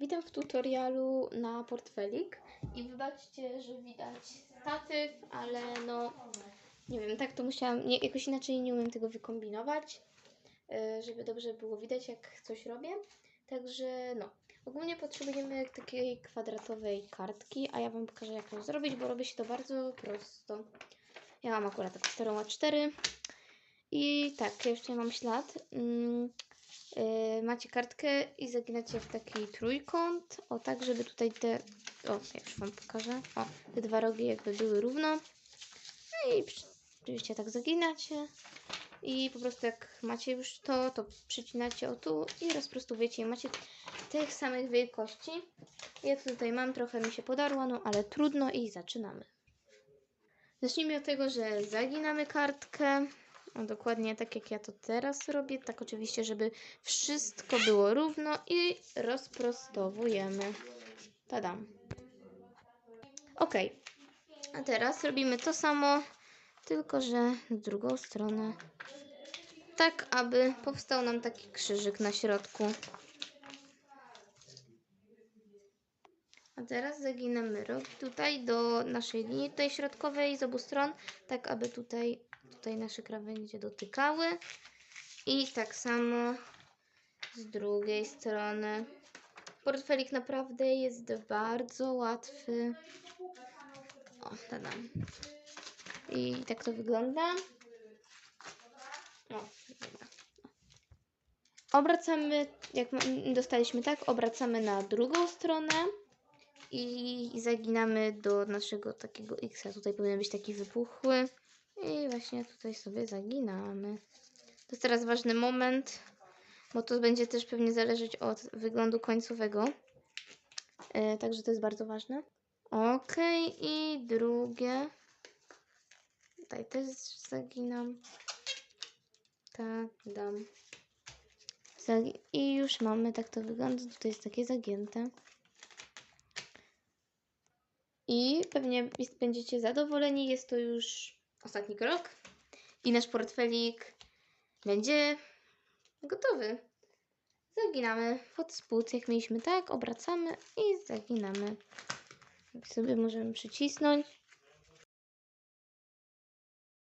Witam w tutorialu na portfelik i wybaczcie, że widać statyw, ale no nie wiem, tak to musiałam, nie, jakoś inaczej nie umiem tego wykombinować, e, żeby dobrze było widać jak coś robię. Także no, ogólnie potrzebujemy takiej kwadratowej kartki, a ja Wam pokażę jak to zrobić, bo robi się to bardzo prosto. Ja mam akurat taką starą A4 i tak, ja już tutaj mam ślad. Mm, macie kartkę i zaginacie w taki trójkąt, o tak, żeby tutaj te, o, ja już Wam pokażę, o, te dwa rogi jakby były równo. No i oczywiście tak zaginacie i po prostu jak macie już to, to przycinacie o tu i rozprostowujecie i macie tych samych wielkości. Ja tutaj mam, trochę mi się podarło, no ale trudno i zaczynamy. Zacznijmy od tego, że zaginamy kartkę. Dokładnie tak jak ja to teraz robię. Tak oczywiście, żeby wszystko było równo i rozprostowujemy. Tadam. Ok. A teraz robimy to samo, tylko że w drugą stronę. Tak, aby powstał nam taki krzyżyk na środku. A teraz zaginamy rogi tutaj do naszej linii tutaj środkowej z obu stron, tak aby tutaj, tutaj nasze krawędzie dotykały. I tak samo z drugiej strony. Portfelik naprawdę jest bardzo łatwy. O, tadam. I tak to wygląda. O. Obracamy, jak dostaliśmy tak, obracamy na drugą stronę i zaginamy do naszego takiego X. Tutaj powinien być taki wypuchły. I właśnie tutaj sobie zaginamy. To jest teraz ważny moment, bo to będzie też pewnie zależeć od wyglądu końcowego. E, także to jest bardzo ważne. Ok, i drugie. Tutaj też zaginam. Tak, dam. I już mamy, tak to wygląda. Tutaj jest takie zagięte. I pewnie będziecie zadowoleni. Jest to już ostatni krok. I nasz portfelik będzie gotowy. Zaginamy pod spód, jak mieliśmy tak, obracamy i zaginamy. Tak sobie możemy przycisnąć.